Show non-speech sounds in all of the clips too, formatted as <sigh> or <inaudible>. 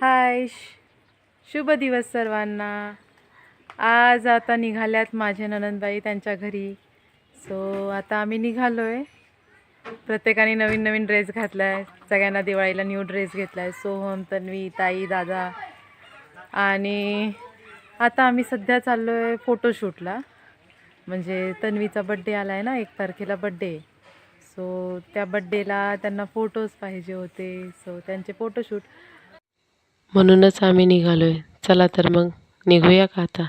हाय श- शुभ दिवस सर्वांना. आज आता निघाल्यात माझे ननंदबाई त्यांच्या घरी. सो आता आम्ही निघालो आहे प्रत्येकाने नवीन नवीन ड्रेस घातला आहे सगळ्यांना दिवाळीला न्यू ड्रेस घेतला आहे सोहम तन्वी ताई दादा. आणि आता आम्ही सध्या चाललो आहे फोटोशूटला म्हणजे तन्वीचा बड्डे आला आहे ना एक तारखेला बड्डे सो त्या बड्डेला त्यांना फोटोज पाहिजे होते. सो त्यांचे फोटोशूट म्हणूनच आम्ही निघालोय. चला तर मग निघूया का आता?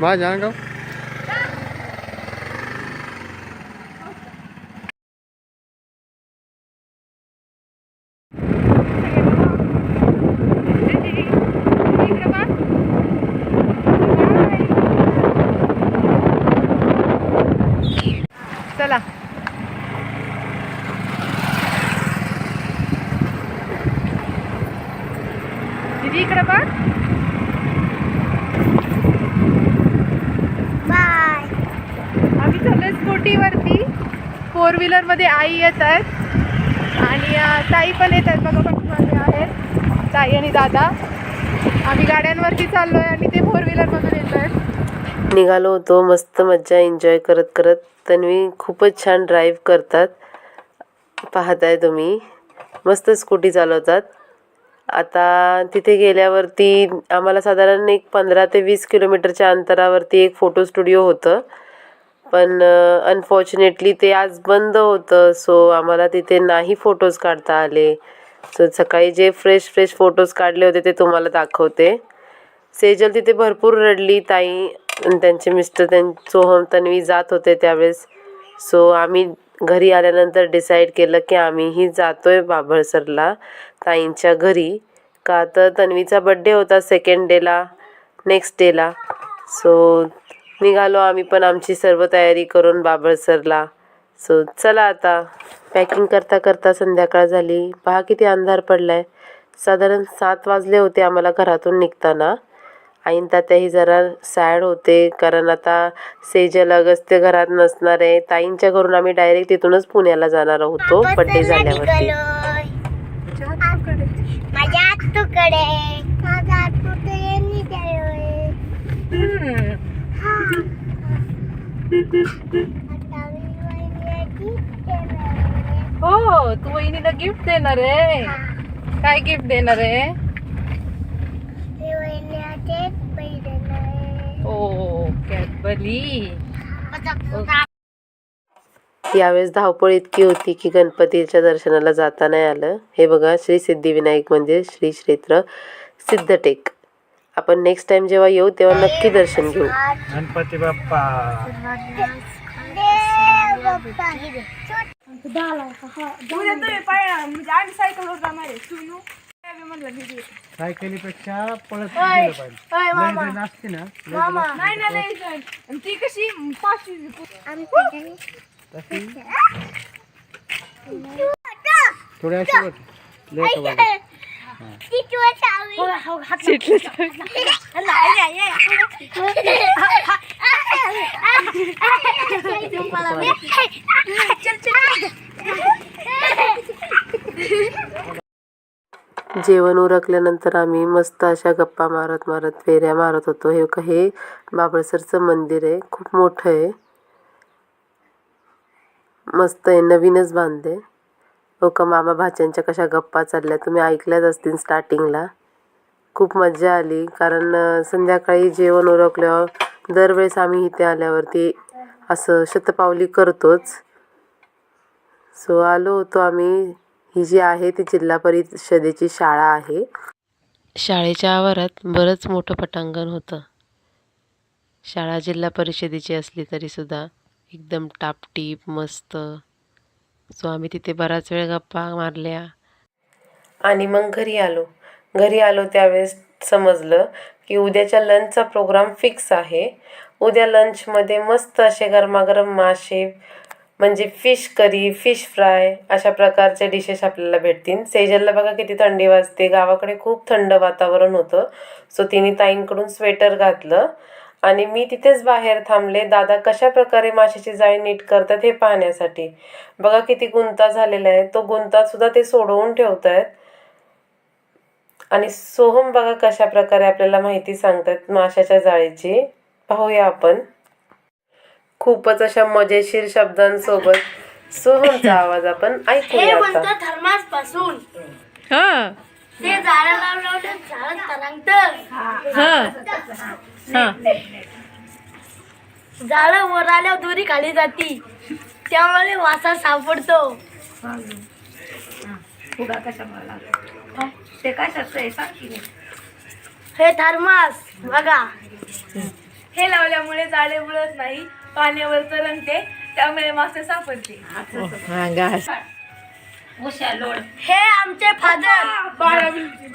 माझ्या चला दीदी इकडे बघ आम्ही चाललोय स्कूटीवरती फोर व्हीलरमध्ये आई येत आहेत आणि ताई पण येत आहेत बघा पाठीमागे आहेत. ताई आणि दादा. आम्ही गाड्यांवरती चाललो आहे आणि ते फोर व्हीलरमधून येत आहेत निघालो होतो. मस्त मज्जा एन्जॉय करत करत. तन्वी खूपच छान ड्राईव्ह करतात. पाहताय तुम्ही. मस्त स्कूटी चालवतात. आता तिथे गेल्यावरती आम्हाला साधारण एक पंधरा ते वीस किलोमीटरच्या अंतरावरती एक फोटो स्टुडिओ होतं. पण अनफॉर्च्युनेटली ते आज बंद होतं. सो आम्हाला तिथे नाही फोटोज काढता आले. सो सकाळी जे फ्रेश फ्रेश फोटोज काढले होते ते तुम्हाला दाखवते. सेजल तिथे भरपूर रडली ताई. त्यांचे मिस्टर त्यां सोहम तन्वी जात होते त्यावेळेस. सो आम्ही घरी आल्यानंतर डिसाईड केलं की आम्हीही जातोय बाभळसरला ताईंच्या घरी. का तर तन्वीचा बड्डे होता सेकंड डेला नेक्स्ट डेला सो निघालो आम्ही पण आमची सर्व तयारी करून बाभळसरला सो चला आता. पॅकिंग करता करता संध्याकाळ झाली. पहा किती अंधार पडलाय. साधारण सात वाजले होते आम्हाला घरातून निघताना. आईन तात्याही जरा सॅड होते. कारण आता सेजल अगस्त्य घरात नसणार आहे. ताईंच्या घरून आम्ही डायरेक्ट तिथूनच पुण्याला जाणार होतो. बड्डे झाल्यावरती. माझ्या आतूकडे माझ्या आतूकडे मी गेलोय आता मी वहिनीची गेलोय. हो तू वहिनीला गिफ्ट देणार आहे. काय गिफ्ट देणार आहे? यावेळेस धावपळ इतकी होती की गणपतीच्या दर्शनाला जाता नाही आलं. हे बघा श्री सिद्धिविनायक मंदिर श्री क्षेत्र सिद्धटेक. आपण नेक्स्ट टाइम जेव्हा येऊ तेव्हा नक्की दर्शन घेऊ. गणपती बाप्पा. सायकलीपेक्षा पळत गेलं पाहिजे. लय जण असते ना आमच्या घरी तशी? थोडी अशी होत लेट वाजत तिथवर चावी. जेवण उरकल्यानंतर आम्ही मस्त अशा गप्पा मारत मारत फेऱ्या मारत होतो. हे हे बाबळसरचं मंदिर आहे. खूप मोठं आहे. मस्त आहे नवीनच बांधले हो का? मामा भाच्यांच्या कशा गप्पा चालल्या? तुम्ही ऐकल्याच असतील स्टार्टिंगला खूप मजा आली. कारण संध्याकाळी जेवण उरकल्यावर दरवेळेस आम्ही इथे आल्यावरती असं शतपावली करतोच. सो आलो होतो आम्ही. ही जी आहे ती जिल्हा परिषदेची शाळा आहे. शाळेच्या आवारात बरंच मोठं पटांगण होतं. शाळा जिल्हा परिषदेची असली तरीसुद्धा एकदम टापटीप मस्त. सो आम्ही तिथे बराच वेळ गप्पा मारल्या. आणि मग घरी आलो. घरी आलो त्यावेळेस समजलं की उद्याच्या लंचचा प्रोग्राम फिक्स आहे. उद्या लंचमध्ये मस्त असे गरमागरम मासे म्हणजे फिश करी फिश फ्राय अशा प्रकारचे डिशेस आपल्याला भेटतील. सेजलला बघा किती थंडी वाजते. गावाकडे खूप थंड वातावरण होतं. सो तिने ताईंकडून स्वेटर घातलं. आणि मी तिथेच बाहेर थांबले. दादा कशा प्रकारे माशाची जाळी नीट करतात हे पाहण्यासाठी. बघा किती गुंता झालेला आहे. तो गुंता सुद्धा ते सोडवून ठेवत आहेत आणि सोहम बघा कशा प्रकारे आपल्याला माहिती सांगतात माशाच्या जाळीची. पाहूया आपण. खूपच अशा मजेशीर शब्दांसोबत सोहमचा आवाज आपण हे ऐकूया हा ते झाडं लावलं झाड तरंगत हा. हा. झाडं वर आल्यावर दोरी खाली जाती. त्यामुळे वासा सापडतो. हे? थर्मास बघा. हे लावल्यामुळे जाळे उडत नाही पाण्यावर तरंगते त्यामुळे मासे सापडते. हा आमचे फादर.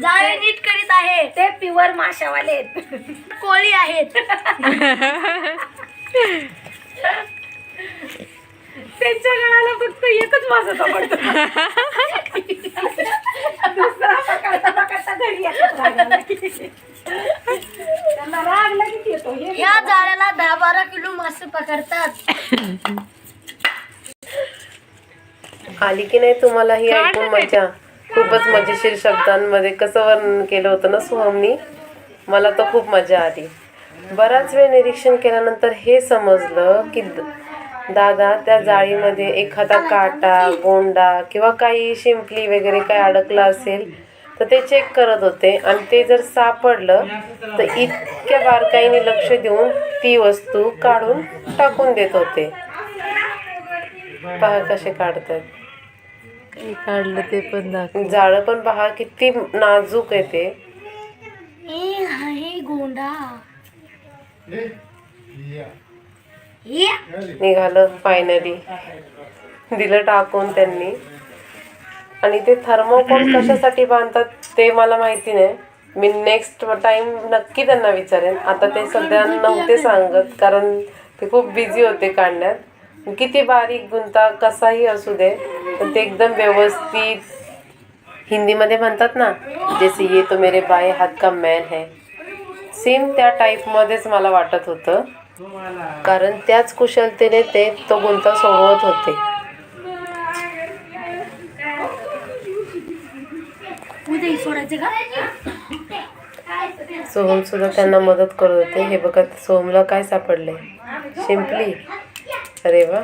जाळे नीट करीत आहे. ते प्युअर माशावाले कोळी आहेत. त्यांच्या गळाला फक्त एकच मासा सापडतो. दुसरा पकडता पकडता घरी येतो. ह्या जाळ्याला दहा बारा किलो मासे पकडतात. <laughs> आली की नाही तुम्हाला ही ऐकून मजा? खूपच मजेशीर शब्दांमध्ये कसं वर्णन केलं होतं ना सोहमनी? मला तर खूप मजा आली. बराच वेळ निरीक्षण केल्यानंतर हे समजलं की दादा त्या जाळीमध्ये एखादा काटा गोंडा किंवा काही शिंपली वगैरे काही अडकलं असेल तर ते चेक करत होते. आणि ते जर सापडलं तर इतक्या बारकाईने लक्ष देऊन ती वस्तू काढून टाकून देत होते. पहा कसे काढतात. काढलं ते पण दाखव. जाळं पण पहा किती नाजूक आहे ते. ए हे गोंडा. या. निघालं फायनली दिलं टाकून त्यांनी. आणि ते थर्मोकोल <clears throat> कशासाठी बांधतात ते मला माहिती नाही. मी नेक्स्ट टाइम नक्की त्यांना विचारेन. आता ते सध्या नव्हते सांगत कारण ते खूप बिझी होते काढण्यात. किती बारीक गुंता कसाही असू दे पण ते एकदम व्यवस्थित. हिंदीमध्ये म्हणतात ना जसे ये तो मेरे बाय हात का मॅन है. सेम त्या टाईपमध्येच मला वाटत होतं. कारण त्याच कुशलतेने ते तो गुंता सोडवत होते. सोहम सुद्धा त्यांना मदत करत होते. हे बघा सोहमला काय सापडले शिंपली अरे वा.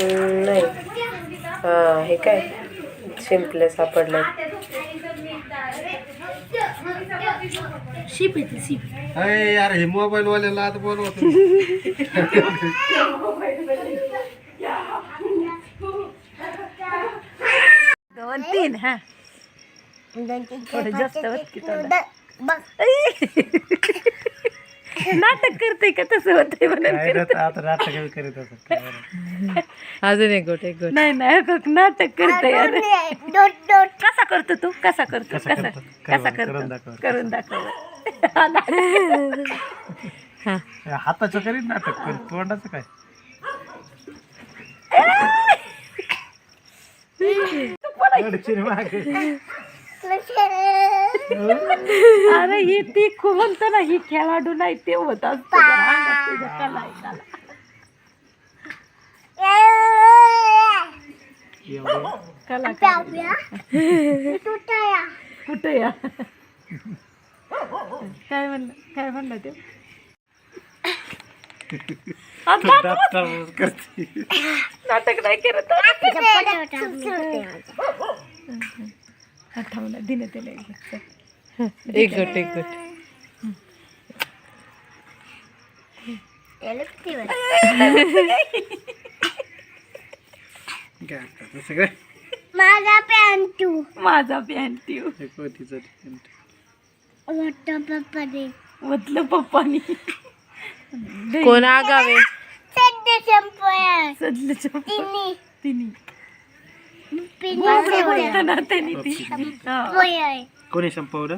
नाही. हा हे काय? शिंपले सापडले शिप येते शिप. अरे यार हे मोबाईल वाल्याला आता दोन तीन हा. थोडं जास्त नाटक करते का? तसं होतंय म्हणून काय ना आता नाटक करीत असत काय बरं. अजून एक गोट एक गोट नाही नाही नाटक करते यार कसा करतो तू? कसा करतो? कसं कसा करतो? कसा करून करतो? दाखव. करून दाखव. <laughs> हा. हे हाताचं करीत नाटक कर तोंडाचं काय? अडचणी <laughs> मागे. <laughs> अरे ही ती खूप म्हणतो ना ही खेळाडू नाही ते होत असतं कुठे या? काय म्हणलं काय म्हणलं ते? डॉक्टर करते. नाटक नाही करत? आठवलं दिलं त्याला एक गोट एक गोट. सगळं. माझा पॅन्टू. माझा पॅन्टी हे म्हटलं पप्पानी. कोण सध्या तिन्ही तिने. त्यांनी ती. कोणी संपवलं?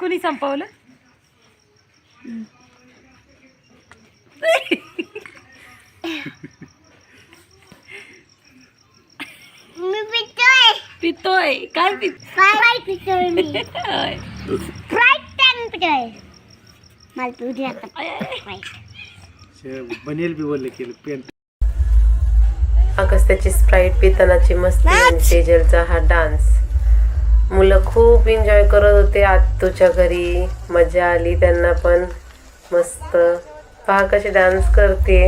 कोणी संपवलं? मी पितोय. पितोय. काय पित काय पितोय मी? <laughs> होय. फ्राईट टॅन पितोय? मला तुझ्या बनेल बी बोलले केलं पेन आकाश त्याची स्प्राईट पितानाची मस्ती आणि सेजलचा हा डान्स. मुलं खूप एन्जॉय करत होते. आत्तूच्या घरी मजा आली त्यांना पण. मस्त. पहा कशी डान्स करते.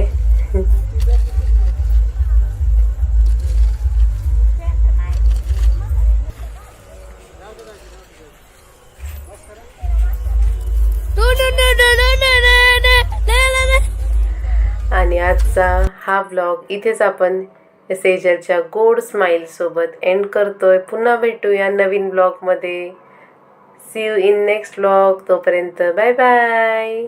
आणि आजचा हा ब्लॉग इथेच आपण सेजलच्या गोड स्माईलसोबत एंड करतोय. पुन्हा भेटूया नवीन ब्लॉगमध्ये see you in next blog तोपर्यंत बाय बाय